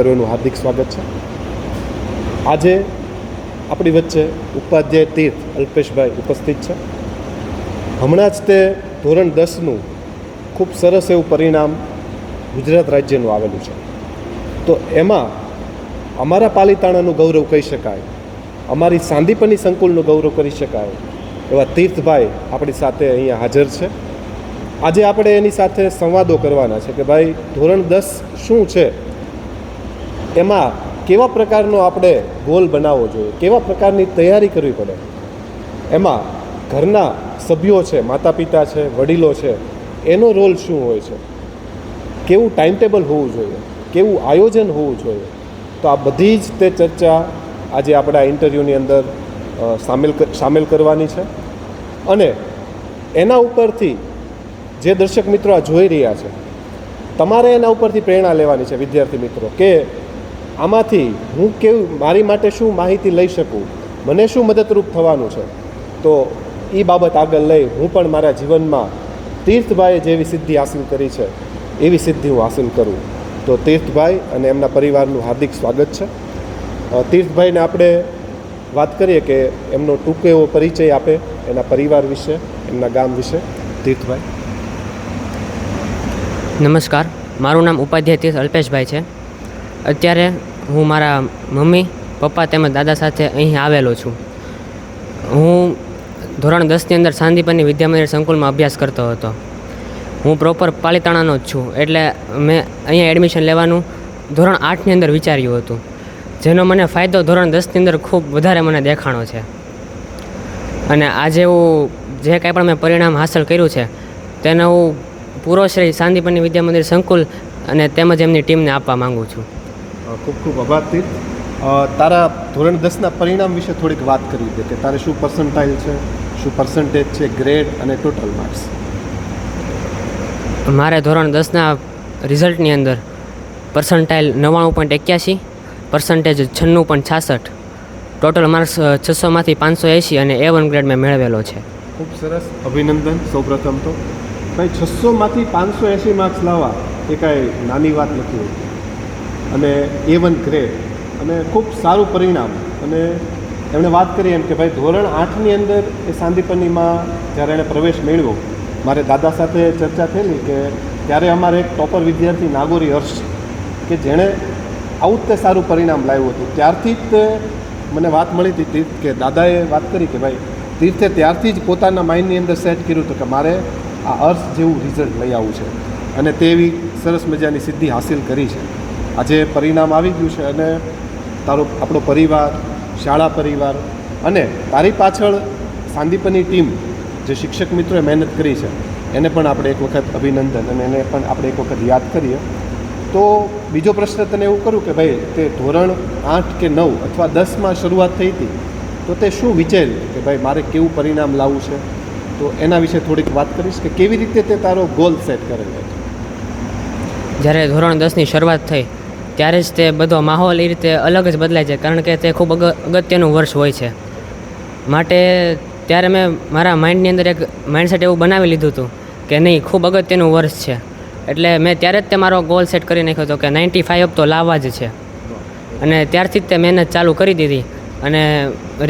સર્વેનું હાર્દિક સ્વાગત છે. આજે આપણી વચ્ચે ઉપાધ્યાય તીર્થ અલ્પેશભાઈ ઉપસ્થિત છે. હમણાં જ તે ધોરણ દસનું ખૂબ સરસ એવું પરિણામ ગુજરાત રાજ્યનું આવેલું છે. તો એમાં અમારા પાલિતાણાનું ગૌરવ કહી શકાય, અમારી સાંદીપની સંકુલનું ગૌરવ કરી શકાય એવા તીર્થભાઈ આપણી સાથે અહીંયા હાજર છે. આજે આપણે એની સાથે સંવાદો કરવાના છે કે ભાઈ ધોરણ દસ શું છે? એમાં કેવા પ્રકારનો આપણે ગોલ બનાવવો જોઈએ? કેવા પ્રકારની તૈયારી કરવી પડે? એમાં ઘરના સભ્યો છે માતા પિતા છે, વડીલો છે, એનો રોલ શું હોય છે? કેવું ટાઈમ ટેબલ હોવું જોઈએ? કેવું આયોજન હોવું જોઈએ? તો આ બધી જ તે ચર્ચા આજે આપણા ઇન્ટરવ્યૂની અંદર સામેલ સામેલ કરવાની છે. અને એના ઉપરથી જે દર્શક મિત્રો આ જોઈ રહ્યા છે, તમારે એના ઉપરથી પ્રેરણા લેવાની છે, વિદ્યાર્થી મિત્રો, કે આમાંથી હું કેવું મારી માટે શું માહિતી લઈ શકું? મને શું મદદરૂપ થવાનું છે? તો એ બાબત આગળ લઈ હું પણ મારા જીવનમાં તીર્થભાઈએ જેવી સિદ્ધિ હાસિલ કરી છે, એવી સિદ્ધિ હું હાંસિલ કરું. તો તીર્થભાઈ અને એમના પરિવારનું હાર્દિક સ્વાગત છે. તીર્થભાઈને આપણે વાત કરીએ કે એમનો ટૂંકો એવો પરિચય આપે એના પરિવાર વિશે, એમના ગામ વિશે. તીર્થભાઈ. નમસ્કાર. મારું નામ ઉપાધ્યાય તીર્થ અલ્પેશભાઈ છે. અત્યારે હું મારા મમ્મી, પપ્પા તેમજ દાદા સાથે અહીં આવેલો છું. હું ધોરણ દસની અંદર સાંદીપની વિદ્યા મંદિર સંકુલમાં અભ્યાસ કરતો હતો. હું પ્રોપર પાલિતાણાનો જ છું, એટલે મેં અહીંયા એડમિશન લેવાનું ધોરણ આઠની અંદર વિચાર્યું હતું, જેનો મને ફાયદો ધોરણ દસની અંદર ખૂબ વધારે મને દેખાણો છે. અને આજે હું જે કાંઈ પણ મેં પરિણામ હાંસલ કર્યું છે, તેનો હું પૂરો શ્રેય શાંતિપની વિદ્યા મંદિર સંકુલ અને તેમજ એમની ટીમને આપવા માંગુ છું. ખૂબ ખૂબ આભાર તીર્થ તારા ધોરણ દસના પરિણામ વિશે થોડીક વાત કરવી દે કે તારે શું પર્સન્ટાઇલ છે શું પર્સન્ટેજ છે ગ્રેડ અને ટોટલ માર્ક્સ મારે ધોરણ દસના રિઝલ્ટની અંદર પર્સન્ટાઇલ નવ્વાણું પોઈન્ટ એક્યાસી પર્સન્ટેજ છન્નું પોઈન્ટ છાસઠ. ટોટલ માર્ક્સ છસોમાંથી પાંચસો એંસી અને એ વન ગ્રેડ મેં મેળવેલો છે. ખૂબ સરસ. અભિનંદન સૌપ્રથમ તો. ભાઈ છસોમાંથી પાંચસો એંસી માર્ક્સ લાવવા એ કાંઈ નાની વાત નથી. હોતી અને એ વન ગ્રેડ અને ખૂબ સારું પરિણામ. અને એમણે વાત કરી એમ કે ભાઈ ધોરણ આઠની અંદર એ સાંદીપનીમાં જ્યારે એણે પ્રવેશ મેળવ્યો, મારે દાદા સાથે ચર્ચા થયેલી કે ત્યારે અમારે એક ટોપર વિદ્યાર્થી નાગોરી હર્ષ, કે જેણે આવું જ તે સારું પરિણામ લાવ્યું હતું. ત્યારથી જ તે મને વાત મળી હતી તીર્થ, કે દાદાએ વાત કરી કે ભાઈ તીર્થે ત્યારથી જ પોતાના માઇન્ડની અંદર સેટ કર્યું હતું કે મારે આ અર્થ જેવું રિઝલ્ટ લઈ આવવું છે. અને તેવી સરસ મજાની સિદ્ધિ હાસિલ કરી છે. આજે પરિણામ આવી ગયું છે અને તારો, આપણો પરિવાર, શાળા પરિવાર અને તારી પાછળ સાંદીપની ટીમ, જે શિક્ષક મિત્રોએ મહેનત કરી છે, એને પણ આપણે એક વખત અભિનંદન અને એને પણ આપણે એક વખત યાદ કરીએ. તો બીજો પ્રશ્ન તને એવું કરું કે ભાઈ, તે ધોરણ આઠ કે નવ અથવા દસમાં શરૂઆત થઈ હતી, તો તે શું વિચાર્યું કે ભાઈ, મારે કેવું પરિણામ લાવવું છે? તો એના વિશે થોડીક વાત કરીશ કે કેવી રીતે તે તારો ગોલ સેટ કરેલો હતો? જ્યારે ધોરણ દસની શરૂઆત થઈ ત્યારે જ તે બધો માહોલ એ રીતે અલગ જ બદલાય છે, કારણ કે તે ખૂબ અગત્યનું વર્ષ હોય છે. માટે ત્યારે મેં મારા માઇન્ડની અંદર એક માઇન્ડસેટ એવું બનાવી લીધું હતું કે નહીં, ખૂબ અગત્યનું વર્ષ છે. એટલે મેં ત્યારે જ તે મારો ગોલ સેટ કરી નાખ્યો હતો કે નાઇન્ટી ફાઇવ તો લાવવા જ છે. અને ત્યારથી જ તે મહેનત ચાલુ કરી દીધી અને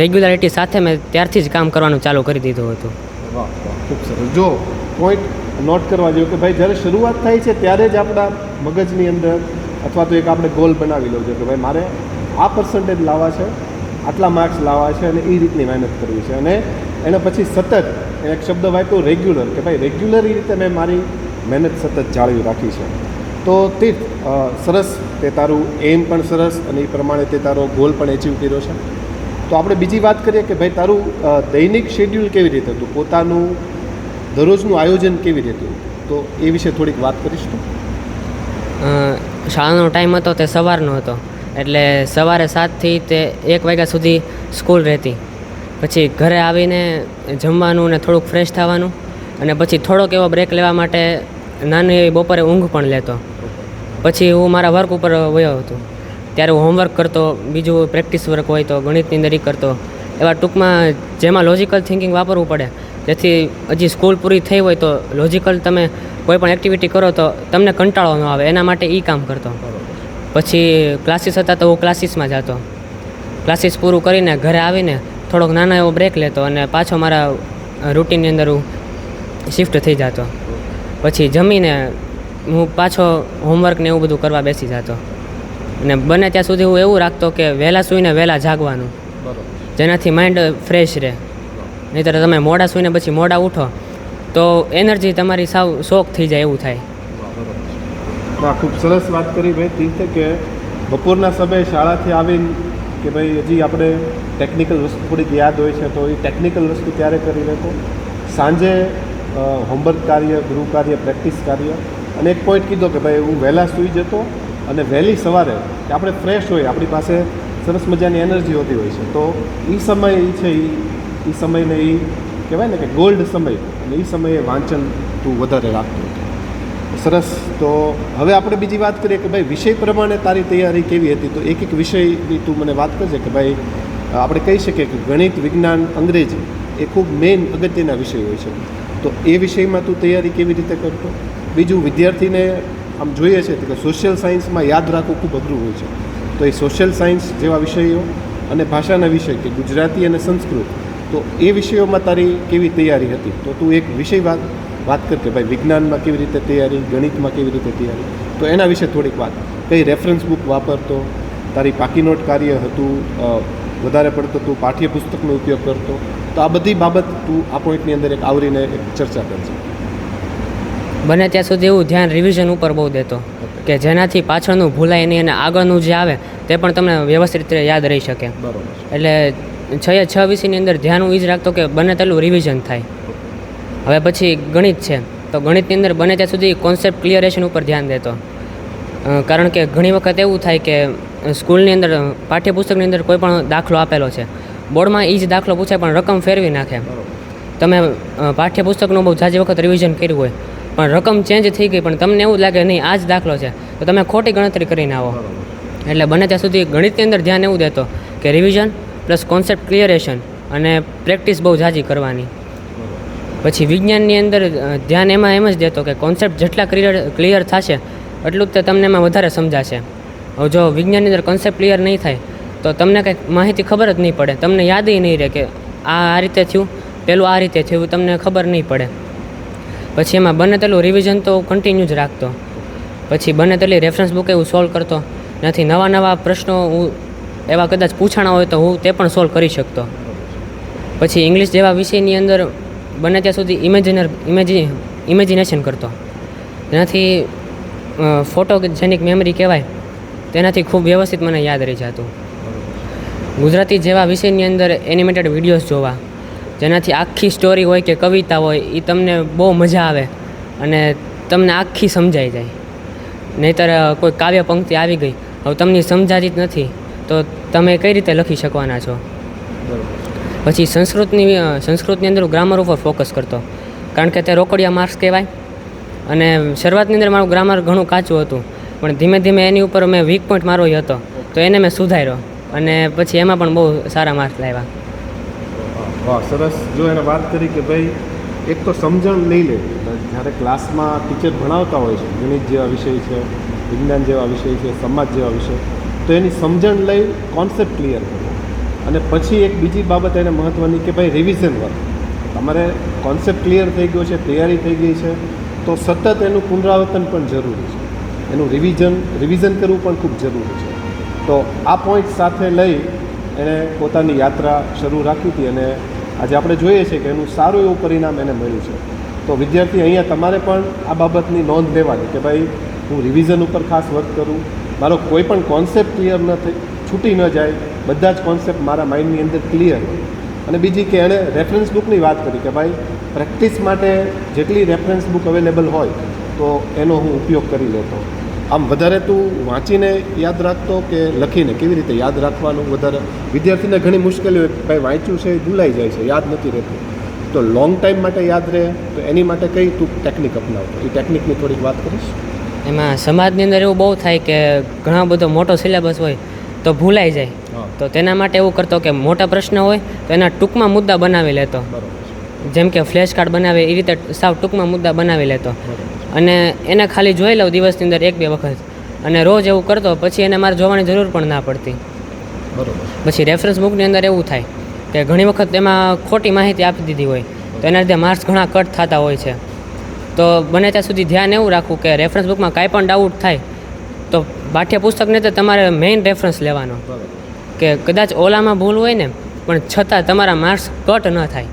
રેગ્યુલારિટી સાથે મેં ત્યારથી જ કામ કરવાનું ચાલુ કરી દીધું હતું. ખૂબ સરસ. જો પોઈન્ટ નોટ કરવા જેવું કે ભાઈ જ્યારે શરૂઆત થાય છે, ત્યારે જ આપણા મગજની અંદર અથવા તો એક આપણે ગોલ બનાવી લો જોઈએ કે ભાઈ મારે આ પર્સન્ટેજ લાવવા છે, આટલા માર્ક્સ લાવવા છે અને એ રીતની મહેનત કરવી છે. અને એના પછી સતત એક શબ્દ વાંચ્યો રેગ્યુલર કે ભાઈ રેગ્યુલર એ રીતે મેં મારી મહેનત સતત જાળવી રાખી છે. તો તે સરસ તે તારું એમ પણ સરસ અને એ પ્રમાણે તે તારો ગોલ પણ એચીવ કર્યો છે. તો આપણે બીજી વાત કરીએ કે ભાઈ તારું દૈનિક શેડ્યુલ કેવી રીતે હતું? પોતાનું દરરોજનું આયોજન કેવી રીતે હતું? તો એ વિશે થોડીક વાત કરીશ તું. શાળાનો ટાઈમ હતો તે સવારનો હતો. એટલે સવારે સાતથી તે એક વાગ્યા સુધી સ્કૂલ રહેતી. પછી ઘરે આવીને જમવાનું ને થોડુંક ફ્રેશ થવાનું અને પછી થોડોક એવો બ્રેક લેવા માટે નાની એવી બપોરે ઊંઘ પણ લેતો. પછી હું મારા વર્ક ઉપર વયો હતો. ત્યારે હું હોમવર્ક કરતો, બીજું પ્રેક્ટિસ વર્ક હોય તો ગણિતની અંદર કરતો. એવા ટૂંકમાં જેમાં લોજિકલ થિંકિંગ વાપરવું પડે. જેથી હજી સ્કૂલ પૂરી થઈ હોય તો લોજિકલ તમે કોઈ પણ એક્ટિવિટી કરો તો તમને કંટાળો ન આવે એના માટે એ કામ કરતો. પછી ક્લાસીસ હતા તો હું ક્લાસીસમાં જતો. ક્લાસીસ પૂરું કરીને ઘરે આવીને થોડોક નાના એવો બ્રેક લેતો અને પાછો મારા રૂટીનની અંદર હું શિફ્ટ થઈ જતો. પછી જમીને હું પાછો હોમવર્ક ને એવું બધું કરવા બેસી જતો. અને બને ત્યાં સુધી હું એવું રાખતો કે વહેલા સૂઈને વહેલા જાગવાનું. જેનાથી માઇન્ડ ફ્રેશ રહે. નહીંતર તમે મોડા સૂઈને પછી મોડા ઉઠો. તો એનર્જી તમારી સાવ શોખ થઈ જાય એવું થાય. ખૂબ સરસ વાત કરી ભાઈ. તીર્થે કે બપોરના સમયે શાળાથી આવીને કે ભાઈ હજી આપણે ટેકનિકલ વસ્તુ થોડીક યાદ હોય છે, તો એ ટેકનિકલ વસ્તુ ત્યારે કરી લેતો સાંજે હોમવર્ક કાર્ય ગૃહ કાર્ય પ્રેક્ટિસ કાર્ય. અને એક પોઈન્ટ કીધો કે ભાઈ, હું વહેલા સૂઈ જતો અને વહેલી સવારે કે આપણે ફ્રેશ હોય, આપણી પાસે સરસ મજાની એનર્જી હોતી હોય છે. તો એ સમય છે એ સમયને એ કહેવાય ને કે ગોલ્ડ સમય. અને એ સમયે વાંચન તું વધારે રાખતો. સરસ. તો હવે આપણે બીજી વાત કરીએ કે ભાઈ વિષય પ્રમાણે તારી તૈયારી કેવી હતી? તો એક એક વિષયની તું મને વાત કરજે કે ભાઈ આપણે કહી શકીએ કે ગણિત, વિજ્ઞાન, અંગ્રેજી એ ખૂબ મેઇન અગત્યના વિષય હોય છે. તો એ વિષયમાં તું તૈયારી કેવી રીતે કરતો? બીજું, વિદ્યાર્થીને આમ જોઈએ છે કે સોશિયલ સાયન્સમાં યાદ રાખવું ખૂબ અઘરું હોય છે. તો એ સોશિયલ સાયન્સ જેવા વિષયો અને ભાષાના વિષય કે ગુજરાતી અને સંસ્કૃત તો એ વિષયોમાં તારી કેવી તૈયારી હતી? તો તું એક વિષય વાત વાત કર કે ભાઈ વિજ્ઞાનમાં કેવી રીતે તૈયારી ગણિતમાં કેવી રીતે તૈયારી? તો એના વિશે થોડીક વાત. કઈ રેફરન્સ બુક વાપરતો? તારી પાકીનોટ કાર્ય હતું? વધારે પડતો તું પાઠ્યપુસ્તકનો ઉપયોગ કરતો? તો આ બધી બાબત તું આ પોઈન્ટની અંદર એક આવરીને એક ચર્ચા કરશે બને ત્યાં સુધી એવું ધ્યાન રિવિઝન ઉપર બહુ દેતો કે જેનાથી પાછળનું ભૂલાય નહીં અને આગળનું જે આવે તે પણ તમને વ્યવસ્થિત રીતે યાદ રહી શકે. બરોબર. એટલે છ એ છ વિષયની અંદર ધ્યાન હું એ જ રાખતો કે બને તેટલું રિવિઝન થાય. હવે પછી ગણિત છે. તો ગણિતની અંદર બને ત્યાં સુધી કોન્સેપ્ટ ક્લિયરેશન ઉપર ધ્યાન દેતો. કારણ કે ઘણી વખત એવું થાય કે સ્કૂલની અંદર, પાઠ્યપુસ્તકની અંદર કોઈ પણ દાખલો આપેલો છે. બોર્ડમાં એ જ દાખલો પૂછાય પણ રકમ ફેરવી નાખે. તમે પાઠ્યપુસ્તકનું બહુ જાજી વખત રિવિઝન કર્યું હોય, પણ રકમ ચેન્જ થઈ ગઈ, પણ તમને એવું લાગે નહીં, આ જ દાખલો છે, તો તમે ખોટી ગણતરી કરીને આવો. એટલે બને ત્યાં સુધી ગણિતની અંદર ધ્યાન એવું દેતો કે રિવિઝન પ્લસ કોન્સેપ્ટ ક્લિયરેશન અને પ્રેક્ટિસ બહુ ઝાઝી કરવાની. પછી વિજ્ઞાનની અંદર ધ્યાન એમાં એમ જ દેતો કે કોન્સેપ્ટ જેટલા ક્લિયર ક્લિયર થશે, એટલું જ તે તમને એમાં વધારે સમજાશે. હવે જો વિજ્ઞાનની અંદર કોન્સેપ્ટ ક્લિયર નહીં થાય, તો તમને કંઈક માહિતી ખબર જ નહીં પડે. તમને યાદ નહીં રહે કે આ આ રીતે થયું, પેલું આ રીતે થયું, તમને ખબર નહીં પડે. પછી એમાં બને તેલું રિવિઝન તો કન્ટિન્યુ જ રાખતો. પછી બને તેટલી રેફરન્સ બુક એવું સોલ્વ કરતો. નથી નવા નવા પ્રશ્નો હું એવા કદાચ પૂછાણા હોય તો હું તે પણ સોલ્વ કરી શકતો. પછી ઇંગ્લિશ જેવા વિષયની અંદર બને ત્યાં સુધી ઇમેજિનર ઇમેજિ ઇમેજિનેશન કરતો. તેનાથી ફોટોજેનિક મેમરી કહેવાય, તેનાથી ખૂબ વ્યવસ્થિત મને યાદ રહી જતું. ગુજરાતી જેવા વિષયની અંદર એનિમેટેડ વિડીયોઝ જોવા, જેનાથી આખી સ્ટોરી હોય કે કવિતા હોય એ તમને બહુ મજા આવે અને તમને આખી સમજાઈ જાય. નહીંતર કોઈ કાવ્ય પંક્તિ આવી ગઈ, હવે તમને સમજાતી જ નથી. તો તમે કઈ રીતે લખી શકવાના છો? પછી સંસ્કૃતની સંસ્કૃતની અંદર ગ્રામર ઉપર ફોકસ કરતો. કારણ કે તે રોકડિયા માર્ક્સ કહેવાય. અને શરૂઆતની અંદર મારું ગ્રામર ઘણું કાચું હતું. પણ ધીમે ધીમે એની ઉપર મેં વીક પોઈન્ટ મારો હતો. તો એને મેં સુધાર્યો. અને પછી એમાં પણ બહુ સારા માર્ક્સ લાવ્યા. સરસ. જો એને વાત કરી કે ભાઈ, એક તો સમજણ લઈ લે. જ્યારે ક્લાસમાં ટીચર ભણાવતા હોય છે, ગણિત જેવા વિષય છે, વિજ્ઞાન જેવા વિષય છે, સમાજ જેવા વિષય. તો એની સમજણ લઈ કોન્સેપ્ટ ક્લિયર કરવો અને પછી એક બીજી બાબત એને મહત્ત્વની કે ભાઈ રિવિઝન વર્ક તમારે કોન્સેપ્ટ ક્લિયર થઈ ગયો છે, તૈયારી થઈ ગઈ છે, તો સતત એનું પુનરાવર્તન પણ જરૂરી છે. એનું રિવિઝન રિવિઝન કરવું પણ ખૂબ જરૂરી છે. તો આ પોઈન્ટ સાથે લઈ એણે પોતાની યાત્રા શરૂ રાખી હતી અને આજે આપણે જોઈએ છીએ કે એનું સારું એવું પરિણામ એને મળ્યું છે. તો વિદ્યાર્થી, અહીંયા તમારે પણ આ બાબતની નોંધ લેવાની કે ભાઈ હું રિવિઝન ઉપર ખાસ વર્ક કરું મારો કોઈ પણ કોન્સેપ્ટ ક્લિયર ન થઈ, છૂટી ન જાય, બધા જ કોન્સેપ્ટ મારા માઇન્ડની અંદર ક્લિયર અને બીજી કે એણે રેફરન્સ બુકની વાત કરી કે ભાઈ પ્રેક્ટિસ માટે જેટલી રેફરન્સ બુક અવેલેબલ હોય, તો એનો હું ઉપયોગ કરી લેતો. આમ વધારે તું વાંચીને યાદ રાખતો કે લખીને? કેવી રીતે યાદ રાખવાનું? વધારે વિદ્યાર્થીને ઘણી મુશ્કેલી હોય ભાઈ વાંચ્યું છે એ ભૂલાઈ જાય છે, યાદ નથી રહેતું. તો લોંગ ટાઈમ માટે યાદ રહે, તો એની માટે કઈ તું ટેકનિક અપનાવ એ ટેકનિકની થોડીક વાત કરીશ? એમાં સમાજની અંદર એવું બહુ થાય કે ઘણો બધો મોટો સિલેબસ હોય તો ભૂલાઈ જાય. તો તેના માટે એવું કરતો કે મોટા પ્રશ્ન હોય તો એના ટૂંકમાં મુદ્દા બનાવી લેતો. જેમ કે ફ્લેશ કાર્ડ બનાવે એ રીતે સાવ ટૂંકમાં મુદ્દા બનાવી લેતો. અને એને ખાલી જોઈ લઉં દિવસની અંદર એક બે વખત. અને રોજ એવું કરતો પછી એને મારે જોવાની જરૂર પણ ના પડતી. પછી રેફરન્સ બુકની અંદર એવું થાય કે ઘણી વખત એમાં ખોટી માહિતી આપી દીધી હોય તો એના લીધે માર્ક્સ ઘણા કટ થતા હોય છે. તો બને ત્યાં સુધી ધ્યાન એવું રાખવું કે રેફરન્સ બુકમાં કાંઈ પણ ડાઉટ થાય, તો પાઠ્યપુસ્તકને તો તમારે મેઇન રેફરન્સ લેવાનો. કે કદાચ ઓલામાં ભૂલ હોય ને, પણ છતાં તમારા માર્ક્સ કટ ન થાય.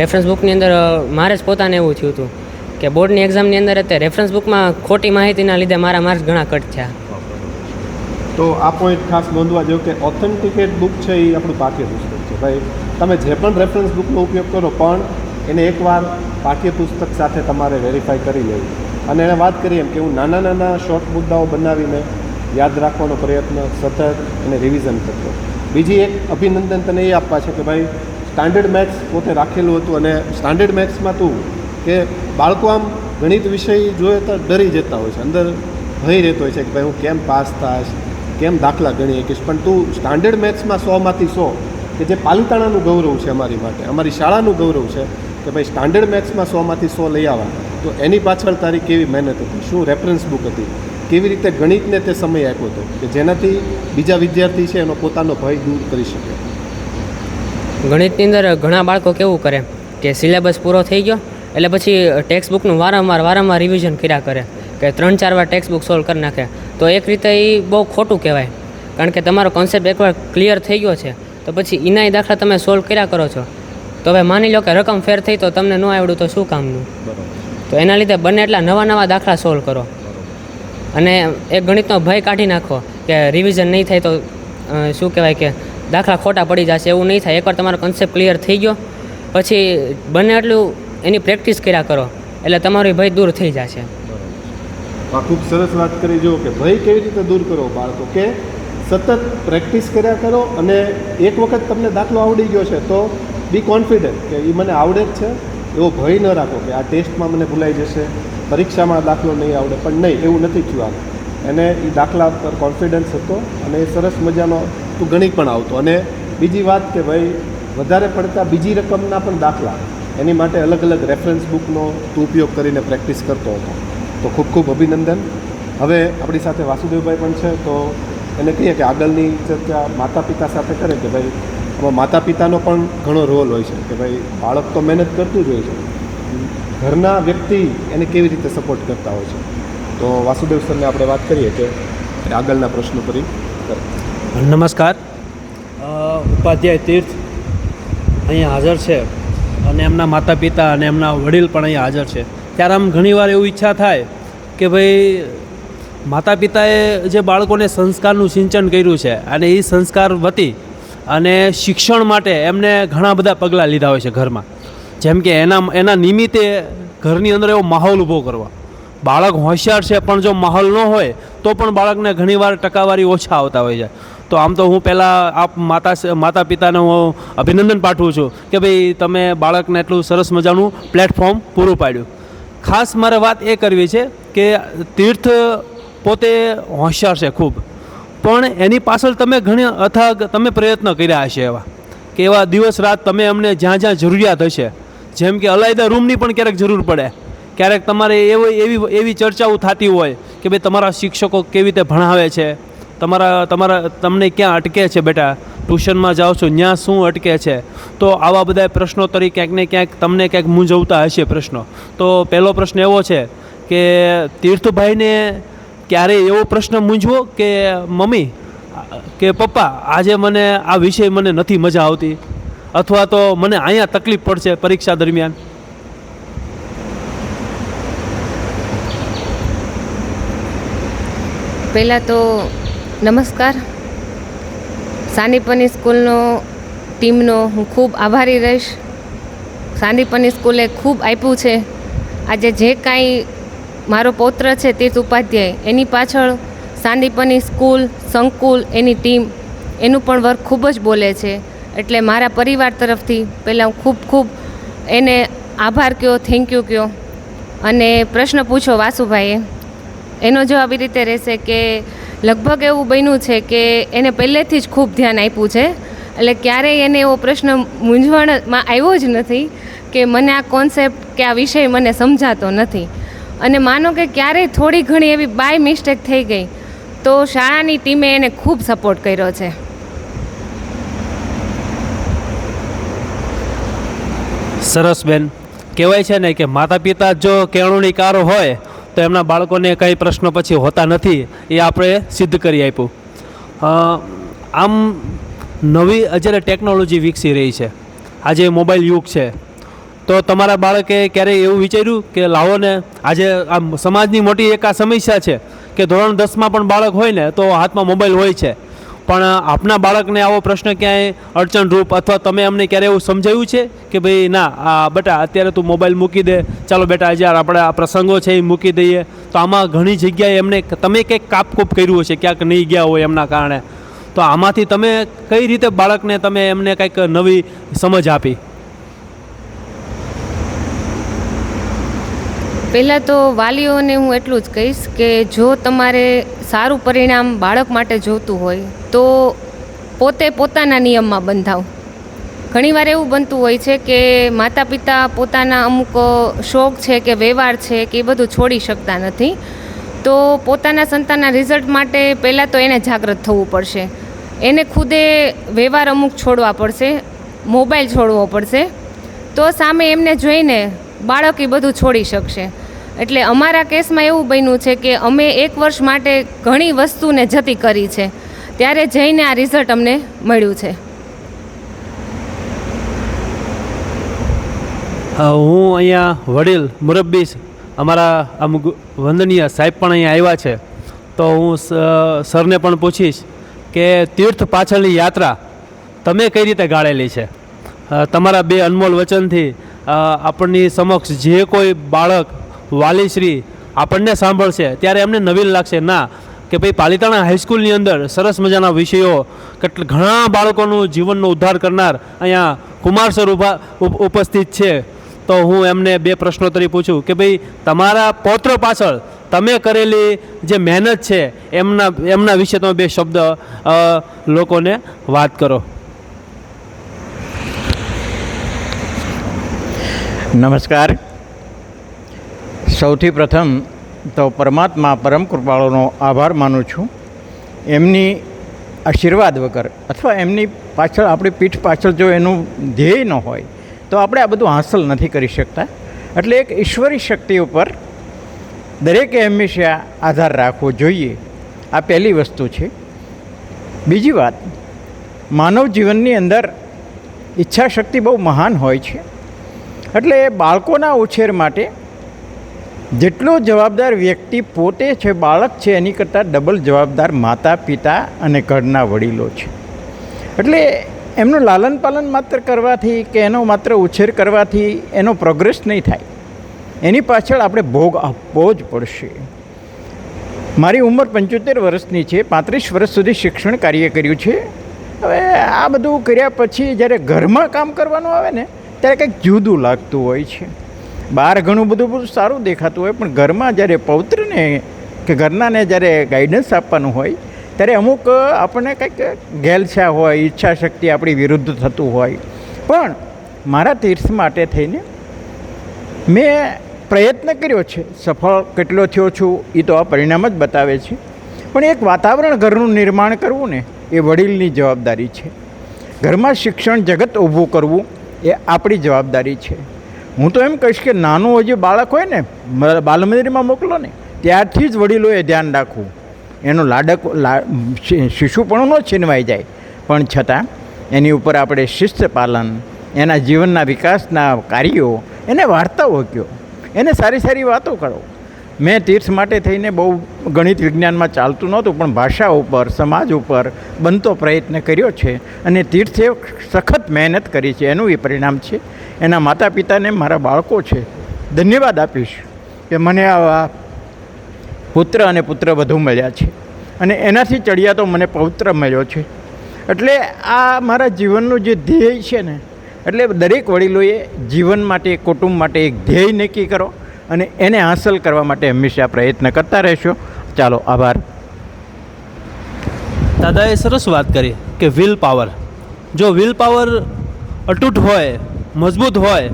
રેફરન્સ બુકની અંદર મારે જ પોતાને એવું થયું હતું કે બોર્ડની એક્ઝામની અંદર તે રેફરન્સ બુકમાં ખોટી માહિતીના લીધે મારા માર્ક્સ ઘણા કટ થયા. તો આ પોઈન્ટ ખાસ નોંધવા જેવું કે ઓથેન્ટિકેટ બુક છે એ આપણું પાઠ્યપુસ્તક છે. ભાઈ, તમે જે પણ રેફરન્સ બુકનો ઉપયોગ કરો, પણ એને એકવાર પાઠ્યપુસ્તક સાથે તમારે વેરીફાઈ કરી લેવું. અને એને વાત કરીએ એમ કે હું નાના નાના શોર્ટ મુદ્દાઓ બનાવીને યાદ રાખવાનો પ્રયત્ન, સતત અને રિવિઝન કરતો. બીજી એક અભિનંદન તને એ આપવા છે કે ભાઈ સ્ટાન્ડર્ડ મેથ્સ પોતે રાખેલું હતું અને સ્ટાન્ડર્ડ મેથ્સમાં તું કે બાળકો આમ ગણિત વિષય જોઈએ તો ડરી જતા હોય છે. અંદર ભય રહેતો હોય છે કે ભાઈ હું કેમ પાસ થાશ, કેમ દાખલા ગણી શકીશ પણ તું સ્ટાન્ડર્ડ મેથ્સમાં સોમાંથી સો, કે જે પાલિતાણાનું ગૌરવ છે અમારી માટે, અમારી શાળાનું ગૌરવ છે કે ભાઈ સ્ટાન્ડર્ડ મેથ્સમાં સોમાંથી સો લઈ આવવા તો એની પાછળ તારી કેવી મહેનત હતી? શું રેફરન્સ બુક હતી? કેવી રીતે ગણિતને તે સમય આપ્યો હતો? કે જેનાથી બીજા વિદ્યાર્થી છે એનો પોતાનો ભય દૂર કરી શકે? ગણિતની અંદર ઘણા બાળકો કેવું કરે કે સિલેબસ પૂરો થઈ ગયો, એટલે પછી ટેક્સ્ટ બુકનું વારંવાર વારંવાર રિવિઝન કર્યા કરે, કે ત્રણ, ચાર વાર ટેક્સ્ટ બુક સોલ્વ કરી નાખે. તો એક રીતે એ બહુ ખોટું કહેવાય. કારણ કે તમારો કોન્સેપ્ટ એકવાર ક્લિયર થઈ ગયો છે, તો પછી એનાય દાખલા તમે સોલ્વ કર્યા કરો છો. તો હવે માની લો કે રકમ ફેર થઈ તો તમને ન આવડ્યું તો શું કામનું? તો એના લીધે બને એટલા નવા નવા દાખલા સોલ્વ કરો. અને એક ગણિતનો ભય કાઢી નાખો કે રિવિઝન નહીં થાય તો શું કહેવાય કે દાખલા ખોટા પડી જશે, એવું નહીં થાય. એકવાર તમારો કન્સેપ્ટ ક્લિયર થઈ ગયો, પછી બને એટલું એની પ્રેક્ટિસ કર્યા કરો, એટલે તમારો ભય દૂર થઈ જશે. ખૂબ સરસ વાત કરી જો કે ભય કેવી રીતે દૂર કરો બાળકો, કે સતત પ્રેક્ટિસ કર્યા કરો અને એક વખત તમને દાખલો આવડી ગયો છે તો બી કોન્ફિડન્ટ કે એ મને આવડે જ છે. એવો ભય ન રાખો કે આ ટેસ્ટમાં મને ભૂલાઈ જશે. પરીક્ષામાં દાખલો નહીં આવડે, પણ નહીં, એવું નથી થયું આ એને એ દાખલા પર કોન્ફિડન્સ હતો અને એ સરસ મજાનો તું ગણિત પણ આવતો. અને બીજી વાત કે ભાઈ, વધારે પડતા બીજી રકમના પણ દાખલા, એની માટે અલગ અલગ રેફરન્સ બુકનો તું ઉપયોગ કરીને પ્રેક્ટિસ કરતો હતો. તો ખૂબ ખૂબ અભિનંદન. હવે આપણી સાથે વાસુદેવભાઈ પણ છે, તો એને કહીએ કે આગળની ચર્ચા માતા પિતા સાથે કરે કે ભાઈ આમાં માતા પિતાનો પણ ઘણો રોલ હોય છે કે ભાઈ બાળક તો મહેનત કરતું જ હોય છે. ઘરના વ્યક્તિ એને કેવી રીતે સપોર્ટ કરતા હોય છે? તો વાસુદેવ સરને આપણે વાત કરીએ કે આગળના પ્રશ્નો પર. નમસ્કાર. ઉપાધ્યાય તીર્થ અહીંયા હાજર છે અને એમના માતા પિતા અને એમના વડીલ પણ અહીંયા હાજર છે. ત્યારે આમ ઘણીવાર એવું ઈચ્છા થાય કે ભાઈ માતા પિતાએ જે બાળકોને સંસ્કારનું સિંચન કર્યું છે અને એ સંસ્કાર વતી અને શિક્ષણ માટે એમને ઘણા બધા પગલાં લીધા હોય છે ઘરમાં. જેમ કે એના એના નિમિત્તે ઘરની અંદર એવો માહોલ ઊભો કરવા. બાળક હોશિયાર છે પણ જો માહોલ ન હોય, તો પણ બાળકને ઘણીવાર ટકાવારી ઓછા આવતા હોય છે. તો આમ તો હું પહેલાં આપ માતા માતા પિતાને હું અભિનંદન પાઠવું છું કે ભાઈ તમે બાળકને એટલું સરસ મજાનું પ્લેટફોર્મ પૂરું પાડ્યું. ખાસ મારે વાત એ કરવી છે કે તીર્થ પોતે હોશિયાર છે ખૂબ. પણ એની પાછળ તમે ઘણી અથાગ તમે પ્રયત્ન કર્યા હશે એવા કે એવા દિવસ રાત તમે અમને જ્યાં જ્યાં જરૂરિયાત હશે. જેમ કે અલાયદા રૂમની પણ ક્યારેક જરૂર પડે. ક્યારેક તમારે એવી એવી એવી ચર્ચાઓ થતી હોય કે ભાઈ તમારા શિક્ષકો કેવી રીતે ભણાવે છે? તમારા તમારા તમને ક્યાં અટકે છે બેટા? ટ્યુશનમાં જાઓ છો ત્યાં શું અટકે છે? તો આવા બધા પ્રશ્નોત્તરી ક્યાંક ને ક્યાંક તમને ક્યાંક મૂંઝવતા હશે પ્રશ્નો. તો પહેલો પ્રશ્ન એવો છે કે તીર્થભાઈને ક્યારેય એવો પ્રશ્ન મૂંઝવો કે, મમ્મી, કે પપ્પા, આજે મને આ વિષય મને નથી મજા આવતી. અથવા તો મને અહીંયા તકલીફ પડશે પરીક્ષા દરમિયાન. પહેલાં તો નમસ્કાર. સાંદીપની સ્કૂલનો ટીમનો હું ખૂબ આભારી રહીશ. સાંદીપની સ્કૂલે ખૂબ આપ્યું છે. આજે જે કાંઈ મારો પૌત્ર છે તીર્થ ઉપાધ્યાય. એની પાછળ સાંદીપની સ્કૂલ, સંકુલ, એની ટીમ, એનું પણ વર્ક ખૂબ જ બોલે છે. એટલે મારા પરિવાર તરફથી પહેલાં હું ખૂબ ખૂબ એને આભાર કયો થેન્ક યુ કયો. અને પ્રશ્ન પૂછો વાસુભાઈએ. એનો જવાબ એ રીતે રહેશે કે લગભગ એવું બન્યું છે કે એને પહેલેથી જ ખૂબ ધ્યાન આપ્યું છે. એટલે ક્યારેય એને એવો પ્રશ્ન મૂંઝવણમાં આવ્યો જ નથી કે મને આ કોન્સેપ્ટ કે આ વિષય મને સમજાતો નથી. અને માનો કે ક્યારેય થોડી ઘણી એવી બાય મિસ્ટેક થઈ ગઈ, તો શાળાની ટીમે એને ખૂબ સપોર્ટ કર્યો છે. સરસ બેન. કહેવાય છે ને કે માતા પિતા જો કેળવણીકાર હોય, તો એમના બાળકોને કંઈ પ્રશ્નો પછી હોતા નથી, એ આપણે સિદ્ધ કરી આપ્યું. આમ નવી અત્યારે ટેકનોલોજી વિકસી રહી છે. આજે મોબાઈલ યુગ છે. તો તમારા બાળકે ક્યારેય એવું વિચાર્યું કે લાવો ને, આજે આમ સમાજની મોટી એક આ સમસ્યા છે કે ધોરણ દસમાં પણ બાળક હોય ને, તો હાથમાં મોબાઈલ હોય છે. પણ આપના બાળકને આવો પ્રશ્ન ક્યાંય અડચણરૂપ અથવા તમે અમને ક્યારે એવું સમજાયું છે કે ભાઈ ના, આ બેટા અત્યારે તું મોબાઈલ મૂકી દે, ચાલો બેટા આજે આપણે આ પ્રસંગો છે એ મૂકી દઈએ. તો આમાં ઘણી જગ્યાએ એમને તમે કંઈક કાપકૂપ કર્યું હશે, ક્યાંક નહીં ગયા હોય એમના કારણે. તો આમાંથી તમે કઈ રીતે બાળકને તમે એમને કંઈક નવી સમજ આપી? પહેલાં તો વાલીઓને હું એટલું જ કહીશ કે જો તમારે સારું પરિણામ બાળક માટે જોતું હોય, તો પોતે પોતાના નિયમમાં બંધાવ. ઘણીવાર એવું બનતું હોય છે કે માતા પિતા પોતાના અમુક શોખ છે કે વ્યવહાર છે કે એ બધું છોડી શકતા નથી, તો પોતાના સંતાનના રિઝલ્ટ માટે પહેલાં તો એને જાગૃત થવું પડશે. એને ખુદે વ્યવહાર અમુક છોડવા પડશે, મોબાઈલ છોડવો પડશે, તો સામે એમને જોઈને બાળક એ બધું છોડી શકશે. એટલે અમારા કેસમાં એવું બન્યું છે કે અમે એક વર્ષ માટે ઘણી વસ્તુને જતી કરી છે. ત્યારે જઈને આ રિઝલ્ટ અમને મળ્યું છે. હું અહીંયા વડીલ મુરબ્બી અમારા અમુક વંદનીય સાહેબ પણ અહીંયા આવ્યા છે. તો હું સરને પણ પૂછીશ કે તીર્થ પાછળની યાત્રા તમે કઈ રીતે ગાળેલી છે? તમારા બે અનમોલ વચનથી આપણની સમક્ષ જે કોઈ બાળક વાલીશ્રી આપણને સાંભળશે. ત્યારે એમને નવીન લાગશે, ના, કે ભાઈ પાલિતાણા હાઈસ્કૂલની અંદર સરસ મજાના વિષયો, કેટલા ઘણા બાળકોનું જીવનનો ઉદ્ધાર કરનાર અહીંયા કુમાર સર ઊભા, ઉપ- ઉપસ્થિત છે. તો હું એમને બે પ્રશ્નોત્તરી પૂછું, કે ભાઈ તમારા પૌત્ર પાછળ તમે કરેલી જે મહેનત છે, એમના એમના વિશે તમે બે શબ્દ લોકોને વાત કરો. નમસ્કાર. સૌથી પ્રથમ તો પરમાત્મા પરમ કૃપાળોનો આભાર માનું છું. એમની આશીર્વાદ વગર અથવા એમની પાછળ આપણી પીઠ પાછળ જો એનું ધ્યેય ન હોય, તો આપણે આ બધું હાંસલ નથી કરી શકતા. એટલે એક ઈશ્વરી શક્તિ ઉપર દરેકે હંમેશા આધાર રાખવો જોઈએ. આ પહેલી વસ્તુ છે. બીજી વાત, માનવ જીવનની અંદર ઈચ્છા શક્તિ બહુ મહાન હોય છે. એટલે બાળકોના ઉછેર માટે જેટલો જવાબદાર વ્યક્તિ પોતે છે, બાળક છે, એની કરતાં ડબલ જવાબદાર માતા પિતા અને ઘરના વડીલો છે. એટલે એમનું લાલન પાલન માત્ર કરવાથી કે એનો માત્ર ઉછેર કરવાથી એનો પ્રોગ્રેસ નહીં થાય. એની પાછળ આપણે ભોગ આપવો જ પડશે. મારી ઉંમર પંચોતેર વર્ષની છે, પાંત્રીસ વર્ષ સુધી શિક્ષણ કાર્ય કર્યું છે. હવે આ બધું કર્યા પછી જ્યારે ઘરમાં કામ કરવાનું આવે ને, ત્યારે કંઈક જુદું લાગતું હોય છે. બહાર ઘણું બધું બધું સારું દેખાતું હોય, પણ ઘરમાં જ્યારે પૌત્રને કે ઘરનાને જ્યારે ગાઈડન્સ આપવાનું હોય, ત્યારે અમુક આપણને કંઈક ગેલછા હોય ઈચ્છા શક્તિ આપણી વિરુદ્ધ થતું હોય. પણ મારા તીર્થ માટે થઈને મેં પ્રયત્ન કર્યો છે. સફળ કેટલો થયો છું એ તો આ પરિણામ જ બતાવે છે. પણ એક વાતાવરણ ઘરનું નિર્માણ કરવું ને, એ વડીલની જવાબદારી છે. ઘરમાં શિક્ષણ જગત ઊભું કરવું એ આપણી જવાબદારી છે. હું તો એમ કહીશ કે નાનું હજી બાળક હોય ને બાલમંદિરમાં મોકલો ને, ત્યારથી જ વડીલોએ ધ્યાન રાખવું. એનું લાડક શિશુપણું ન છીનવાઈ જાય. પણ છતાં, એની ઉપર આપણે શિસ્ત પાલન, એના જીવનના વિકાસના કાર્યો, એને વાર્તાઓ કહો એને સારી સારી વાતો કરો. મેં તીર્થ માટે થઈને બહુ ગણિત વિજ્ઞાનમાં ચાલતું નહોતું, પણ ભાષા ઉપર, સમાજ ઉપર બનતો પ્રયત્ન કર્યો છે. અને તીર્થે સખત મહેનત કરી છે, એનું એ પરિણામ છે. એના માતા પિતાને મારા બાળકો છે. ધન્યવાદ આપીશ કે મને આવા પુત્ર અને પુત્ર વધુ મળ્યા છે. અને એનાથી ચડિયાતો મને પવિત્ર મળ્યો છે. એટલે આ મારા જીવનનું જે ધ્યેય છે ને, એટલે દરેક વડીલોએ જીવન માટે, કુટુંબ માટે એક ધ્યેય નક્કી કરો અને એને હાંસલ કરવા માટે હંમેશા પ્રયત્ન કરતા રહેશો. ચાલો, આભાર. દાદાએ સરસ વાત કરી કે વિલ પાવર. જો વિલ પાવર અતૂટ હોય મજબૂત હોય,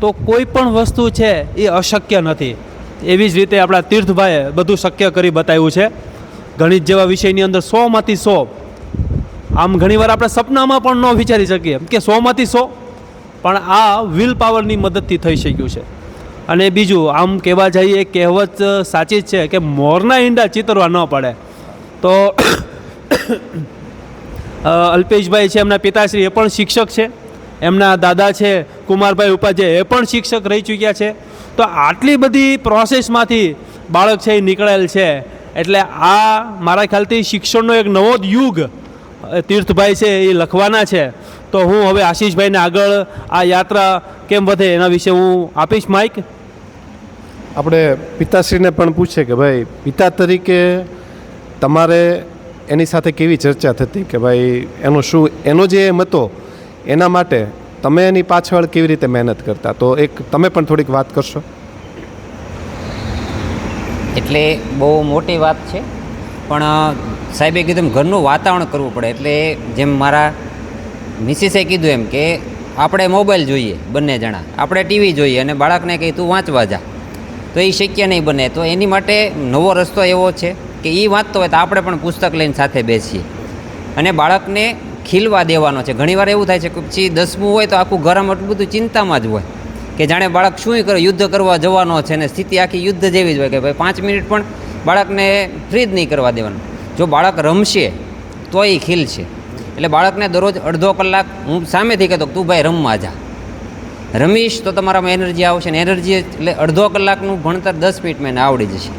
તો કોઈ પણ વસ્તુ છે એ અશક્ય નથી. એવી જ રીતે આપણા તીર્થભાઈએ બધું શક્ય કરી બતાવ્યું છે. ગણિત જેવા વિષયની અંદર સોમાંથી સો. આમ ઘણીવાર આપણે સપનામાં પણ ન વિચારી શકીએ. કે સોમાંથી સો, પણ આ વિલ પાવરની મદદથી થઈ શક્યું છે. અને બીજું, આમ કહેવા જઈએ, કહેવત સાચી જ છે કે મોરના ઈંડા ચિતરવા ન પડે. તો અલ્પેશભાઈ છે, એમના પિતાશ્રી એ પણ શિક્ષક છે. એમના દાદા છે, કુમારભાઈ ઉપાધ્યાય એ પણ શિક્ષક રહી ચૂક્યા છે. તો આટલી બધી પ્રોસેસમાંથી બાળક છે એ નીકળેલ છે. એટલે આ મારા ખ્યાલથી શિક્ષણનો એક નવો જ યુગ તીર્થભાઈ છે એ લખવાના છે. તો હું હવે આશીષભાઈને આગળ આ યાત્રા કેમ વધે એના વિશે હું આપીશ માઇક. આપણે પિતાશ્રીને પણ પૂછે કે ભાઈ, પિતા તરીકે તમારે એની સાથે કેવી ચર્ચા થતી કે ભાઈ, એનો શું, એનો જે એમ હતો એના માટે તમે એની પાછળ કેવી રીતે મહેનત કરતા? તો એક તમે પણ થોડીક વાત કરશો. એટલે બહુ મોટી વાત છે. પણ સાહેબે કીધું ઘરનું વાતાવરણ કરવું પડે. એટલે જેમ મારા મિસિસે કીધું એમ કે, આપણે મોબાઈલ જોઈએ બંને જણા. આપણે ટીવી જોઈએ અને બાળકને કહી, તું વાંચવા જા. તો એ શક્ય નહીં બને. તો એની માટે નવો રસ્તો એવો છે કે એ વાંચતો હોય તો આપણે પણ પુસ્તક લઈને સાથે બેસીએ. અને બાળકને ખીલવા દેવાનો છે. ઘણીવાર એવું થાય છે કે પછી દસમું હોય તો આખું ગરમ એટલું બધું ચિંતામાં જ હોય. કે જાણે બાળક શું કરે, યુદ્ધ કરવા જવાનો છે ને સ્થિતિ આખી યુદ્ધ જેવી જ હોય કે ભાઈ પાંચ મિનિટ પણ બાળકને ફ્રી જ નહીં કરવા દેવાનું. જો બાળક રમશે તો એ ખીલશે. એટલે બાળકને દરરોજ અડધો કલાક હું સામેથી કહેતો તું ભાઈ રમવા જા. રમીશ તો તમારામાં એનર્જી આવશે ને એનર્જી એટલે અડધો કલાકનું ભણતર દસ મિનિટમાં એને આવડી જશે.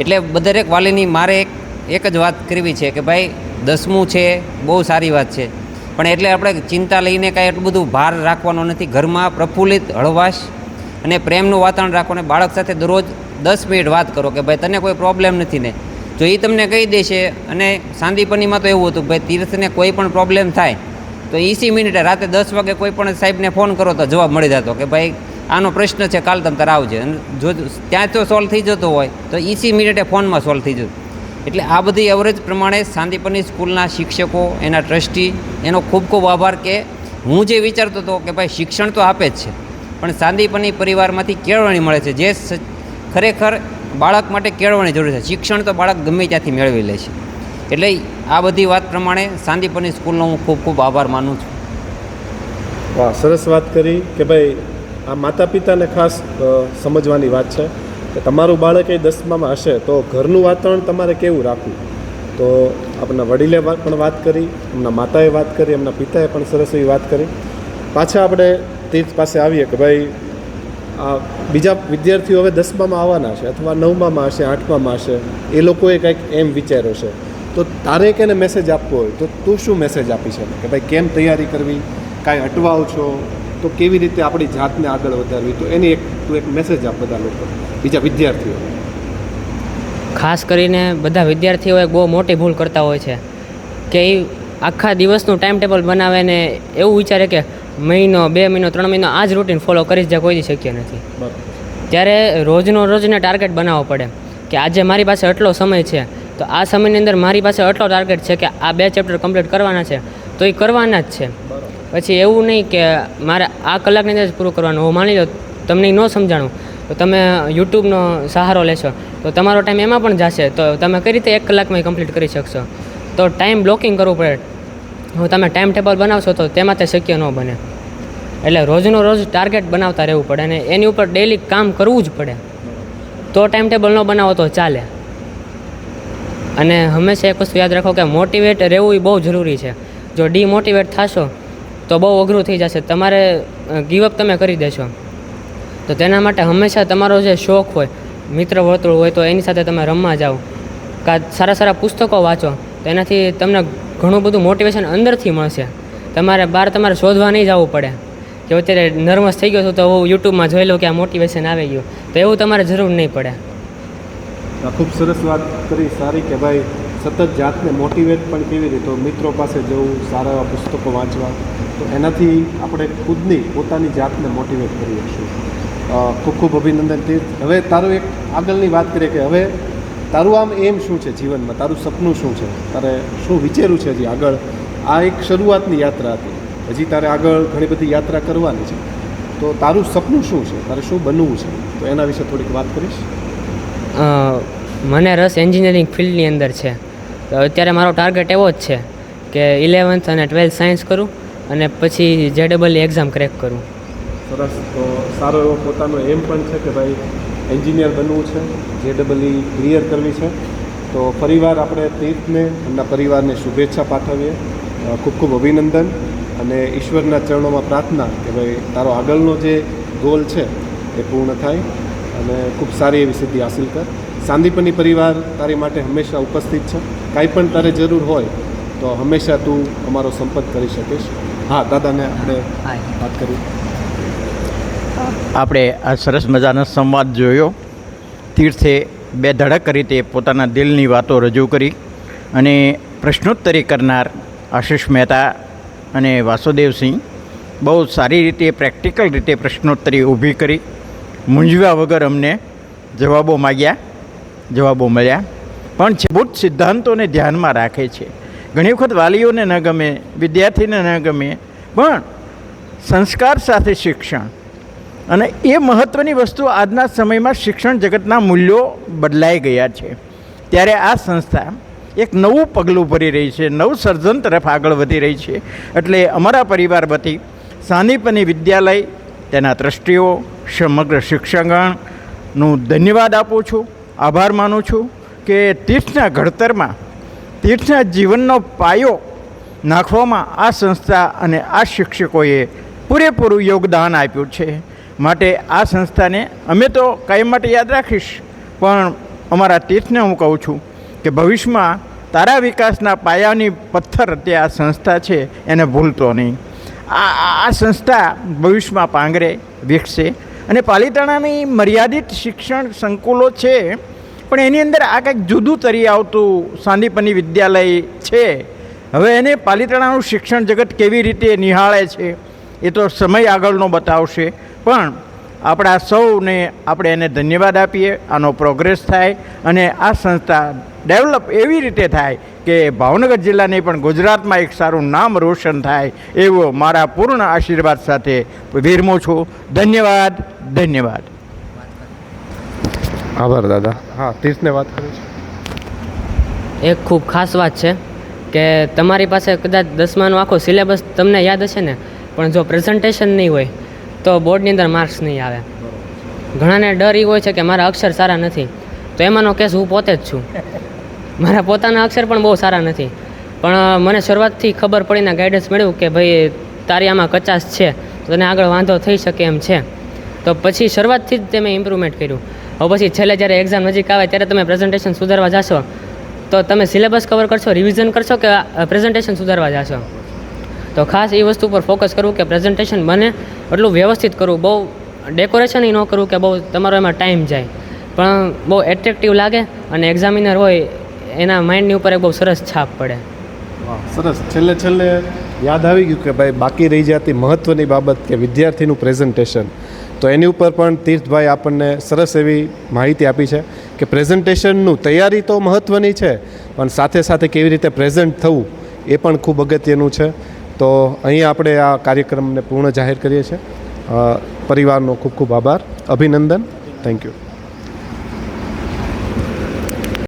એટલે દરેક વાલીની મારે એક એક જ વાત કરવી છે કે ભાઈ દસમું છે, બહુ સારી વાત છે. પણ એટલે આપણે ચિંતા લઈને કાંઈ એટલું બધું ભાર રાખવાનો નથી. ઘરમાં પ્રફુલ્લિત હળવાશ અને પ્રેમનું વાતાવરણ રાખો અને બાળક સાથે દરરોજ દસ મિનિટ વાત કરો કે ભાઈ તને કોઈ પ્રોબ્લેમ નથી ને. જો એ તમને કહી દેશે અને સાંદીપનીમાં તો એવું હતું ભાઈ તીર્થને કોઈ પણ પ્રોબ્લેમ થાય, તો એસી મિનિટે રાતે દસ વાગે કોઈ પણ સાહેબને ફોન કરો તો જવાબ મળી જતો કે ભાઈ આનો પ્રશ્ન છે, કાલ તમે તારે આવજે. જો ત્યાં તો સોલ્વ થઈ જતો હોય, તો એસી મિનિટે ફોનમાં સોલ્વ થઈ જતું. એટલે આ બધી એવરેજ પ્રમાણે સાંદીપની સ્કૂલના શિક્ષકો, એના ટ્રસ્ટી, એનો ખૂબ ખૂબ આભાર કે હું જે વિચારતો હતો કે ભાઈ શિક્ષણ તો આપે જ છે, પણ શાંતિપની પરિવારમાંથી કેળવણી મળે છે. જે ખરેખર બાળક માટે કેળવણી જરૂર છે. શિક્ષણ તો બાળક ગમે ત્યાંથી મેળવી લે છે. એટલે આ બધી વાત પ્રમાણે શાંતિપની સ્કૂલનો હું ખૂબ ખૂબ આભાર માનું છું. વાહ, સરસ વાત કરી કે ભાઈ આ માતા પિતાને ખાસ સમજવાની વાત છે. કે તમારું બાળક એ દસમામાં હશે, તો ઘરનું વાતાવરણ તમારે કેવું રાખવું? તો આપણા વડીલે પણ વાત કરી, એમના માતાએ વાત કરી, એમના પિતાએ પણ સરસ એવી વાત કરી. પાછા આપણે તીર્થ પાસે આવીએ કે ભાઈ, આ બીજા વિદ્યાર્થીઓ હવે દસમામાં આવવાના છે, અથવા નવમામાં હશે, આઠમામાં હશે, એ લોકોએ કંઈક એમ વિચાર્યો છે. તો તારે કે મેસેજ આપવો હોય? તો તું શું મેસેજ આપી શકે? કે ભાઈ, કેમ તૈયારી કરવી? કાંઈ અટવાવ છો? તો કેવી રીતે આપણી જાતને આગળ વધારવી? તો એની એક તું એક મેસેજ આપ બધા લોકો બીજા વિદ્યાર્થીઓ. ખાસ કરીને બધા વિદ્યાર્થીઓ એક બહુ મોટી ભૂલ કરતા હોય છે કે એ આખા દિવસનું ટાઈમ ટેબલ બનાવે ને એવું વિચારે કે મહિનો બે મહિનો ત્રણ મહિનો આ જ રૂટીન ફોલો કરી જ કોઈ શક્ય નથી. ત્યારે રોજનો રોજને ટાર્ગેટ બનાવવો પડે કે આજે મારી પાસે આટલો સમય છે તો આ સમયની અંદર મારી પાસે આટલો ટાર્ગેટ છે કે આ બે ચેપ્ટર કમ્પ્લીટ કરવાના છે તો એ કરવાના જ છે. પછી એવું નહીં કે મારે આ કલાકની અંદર જ પૂરું કરવાનું. હું માની લો તમને ન સમજાણું, તો તમે યુટ્યુબનો સહારો લેશો, તો તમારો ટાઈમ એમાં પણ જશે, તો તમે કઈ રીતે એક કલાકમાં કમ્પ્લીટ કરી શકશો? તો ટાઈમ બ્લોકિંગ કરવું પડે. હું તમે ટાઈમ ટેબલ બનાવશો તો તેમાં તે શક્ય ન બને. એટલે રોજનો રોજ ટાર્ગેટ બનાવતા રહેવું પડે અને એની ઉપર ડેલી કામ કરવું જ પડે. તો ટાઈમ ટેબલ ન બનાવો તો ચાલે. અને હંમેશા એક વસ્તુ યાદ રાખો કે મોટિવેટ રહેવું એ બહુ જરૂરી છે. જો ડીમોટિવેટ થશો તો બહુ અઘરું થઈ જશે. તમારે ગીવઅપ તમે કરી દેશો. તો તેના માટે હંમેશા તમારો જે શોખ હોય, મિત્ર વર્તુળ હોય, તો એની સાથે તમે રમવા જાઓ. કાં સારા સારા પુસ્તકો વાંચો, તો એનાથી તમને ઘણું બધું મોટિવેશન અંદરથી મળશે. તમારે બહાર તમારે શોધવા નહીં જવું પડે. કે અત્યારે નર્વસ થઈ ગયો છું, તો હું યુટ્યુબમાં જોઈ લઉં કે આ મોટિવેશન આવી ગયું. તો એવું તમારે જરૂર નહીં પડે. ખૂબ સરસ વાત કરી, સારી કે ભાઈ. સતત જાતને મોટિવેટ પણ કેવી રીતે? મિત્રો પાસે જવું, સારા એવા પુસ્તકો વાંચવા. તો એનાથી આપણે ખુદની પોતાની જાતને મોટિવેટ કરી શકીશું ખૂબ ખૂબ અભિનંદન. તીર્થ હવે તારું એક આગળની વાત કરીએ કે હવે તારું આમ એમ શું છે જીવનમાં? તારું સપનું શું છે? તારે શું વિચાર્યું છે હજી આગળ? આ એક શરૂઆતની યાત્રા હતી. હજી તારે આગળ ઘણી બધી યાત્રા કરવાની છે. તો તારું સપનું શું છે? તારે શું બનવું છે? તો એના વિશે થોડીક વાત કરીશ. મને રસ એન્જિનિયરિંગ ફિલ્ડની અંદર છે. અત્યારે મારો ટાર્ગેટ એવો જ છે કે ઇલેવન્થ અને ટ્વેલ્થ સાયન્સ કરું અને પછી જે ડબલ એક્ઝામ ક્રેક કરું. સરસ. તો સારો એવો પોતાનો એમ પણ છે કે ભાઈ એન્જિનિયર બનવું છે જે ડબલ ક્લિયર કરવી છે. તો ફરીવાર આપણે તીર્થને, એમના પરિવારને શુભેચ્છા પાઠવીએ. ખૂબ ખૂબ અભિનંદન અને ઈશ્વરના ચરણોમાં પ્રાર્થના કે ભાઈ તારો આગળનો જે ગોલ છે એ પૂર્ણ થાય અને ખૂબ સારી એવી સિદ્ધિ હાસિલ કર. સાંદીપની પરિવાર તારી માટે હંમેશા ઉપસ્થિત છે. કાંઈ પણ તારે જરૂર હોય તો હંમેશા તું અમારો સંપર્ક કરી શકીશ. હા દાદાને આપણે વાત કરી આપણે આ સરસ મજાનો સંવાદ જોયો. તીર્થે બે ધડક રીતે પોતાના દિલની વાતો રજૂ કરી અને પ્રશ્નોત્તરી કરનાર આશિષ મહેતા અને વાસુદેવસિંહ બહુ સારી રીતે પ્રેક્ટિકલ રીતે પ્રશ્નોત્તરી ઊભી કરી. મૂંઝવ્યા વગર અમને જવાબો માગ્યા. જવાબો મળ્યા. પણ મૂળભૂત સિદ્ધાંતોને ધ્યાનમાં રાખે છે. ઘણી વખત વાલીઓને ન ગમે, વિદ્યાર્થીને ન ગમે, પણ સંસ્કાર સાથે શિક્ષણ અને એ મહત્ત્વની વસ્તુ આજના સમયમાં શિક્ષણ જગતના મૂલ્યો બદલાઈ ગયા છે. ત્યારે આ સંસ્થા એક નવું પગલું ભરી રહી છે, નવું સર્જન તરફ આગળ વધી રહી છે. એટલે અમારા પરિવાર વતી સાનીપની વિદ્યાલય, તેના ટ્રસ્ટીઓ, સમગ્ર શિક્ષકગણનું ધન્યવાદ આપું છું. આભાર માનું છું કે તીર્થના ઘડતરમાં, તીર્થના જીવનનો પાયો નાખવામાં આ સંસ્થા અને આ શિક્ષકોએ પૂરેપૂરું યોગદાન આપ્યું છે. માટે આ સંસ્થાને અમે તો કાયમ માટે યાદ રાખીશ, પણ અમારા તીર્થને હું કહું છું કે ભવિષ્યમાં તારા વિકાસના પાયાની પથ્થર તે આ સંસ્થા છે, એને ભૂલતો નહીં. આ, આ- સંસ્થા ભવિષ્યમાં પાંગરે, વિકસે અને પાલિતાણાની મર્યાદિત શિક્ષણ સંકુલો છે, પણ એની અંદર આ કંઈક જુદું તરી આવતું સાંદીપની વિદ્યાલય છે. હવે એને પાલિતાણાનું શિક્ષણ જગત કેવી રીતે નિહાળે છે, એ તો સમય આગળનો બતાવશે. પણ આપણા સૌને આપણે એને ધન્યવાદ આપીએ, આનો પ્રોગ્રેસ થાય અને આ સંસ્થા ડેવલપ એવી રીતે થાય કે ભાવનગર જિલ્લાની પણ ગુજરાતમાં એક સારું નામ રોશન થાય એવો મારા પૂર્ણ આશીર્વાદ સાથે વિરમું છું. ધન્યવાદ ધન્યવાદ. આભાર દાદા. હા તીર્થને વાત કરું છું. એક ખૂબ ખાસ વાત છે કે તમારી પાસે કદાચ દસમાનો આખો સિલેબસ તમને યાદ હશે ને પણ જો પ્રેઝન્ટેશન નહીં હોય તો બોર્ડની અંદર માર્ક્સ નહીં આવે. ઘણાને ડર એ હોય છે કે મારા અક્ષર સારા નથી તો એમાંનો કેસ હું પોતે જ છું. મારા પોતાના અક્ષર પણ બહુ સારા નથી. પણ મને શરૂઆતથી ખબર પડીને ગાઈડન્સ મળ્યું કે ભાઈ, તારી આમાં કચાશ છે તને આગળ વાંધો થઈ શકે એમ છે. તો પછી શરૂઆતથી જ તે મેં ઇમ્પ્રુવમેન્ટ કર્યું. હવે પછી છેલ્લે જ્યારે એક્ઝામ નજીક આવે ત્યારે તમે પ્રેઝન્ટેશન સુધારવા જશો. તો તમે સિલેબસ કવર કરશો રિવિઝન કરશો કે પ્રેઝન્ટેશન સુધારવા જશો? તો ખાસ એ વસ્તુ પર ફોકસ કરવું કે પ્રેઝન્ટેશન બને એટલું વ્યવસ્થિત કરવું, બહુ ડેકોરેશન ન કરવું કે બહુ તમારો એમાં ટાઈમ જાય. પણ બહુ એટ્રેક્ટિવ લાગે અને એક્ઝામિનર હોય એના માઇન્ડની ઉપર એક બહુ સરસ છાપ પડે. સરસ. છેલ્લે છેલ્લે યાદ આવી ગયું કે ભાઈ બાકી રહી જતી મહત્ત્વની બાબત કે વિદ્યાર્થીનું પ્રેઝન્ટેશન તો એની ઉપર પણ તીર્થભાઈ આપણને સરસ એવી માહિતી આપી છે કે પ્રેઝન્ટેશનનું તૈયારી તો મહત્ત્વની છે, પણ સાથે સાથે કેવી રીતે પ્રેઝન્ટ થવું એ પણ ખૂબ અગત્યનું છે. તો અહીં આપણે આ કાર્યક્રમને પૂર્ણ જાહેર કરીએ છીએ. પરિવારનો ખૂબ ખૂબ આભાર. અભિનંદન. Thank you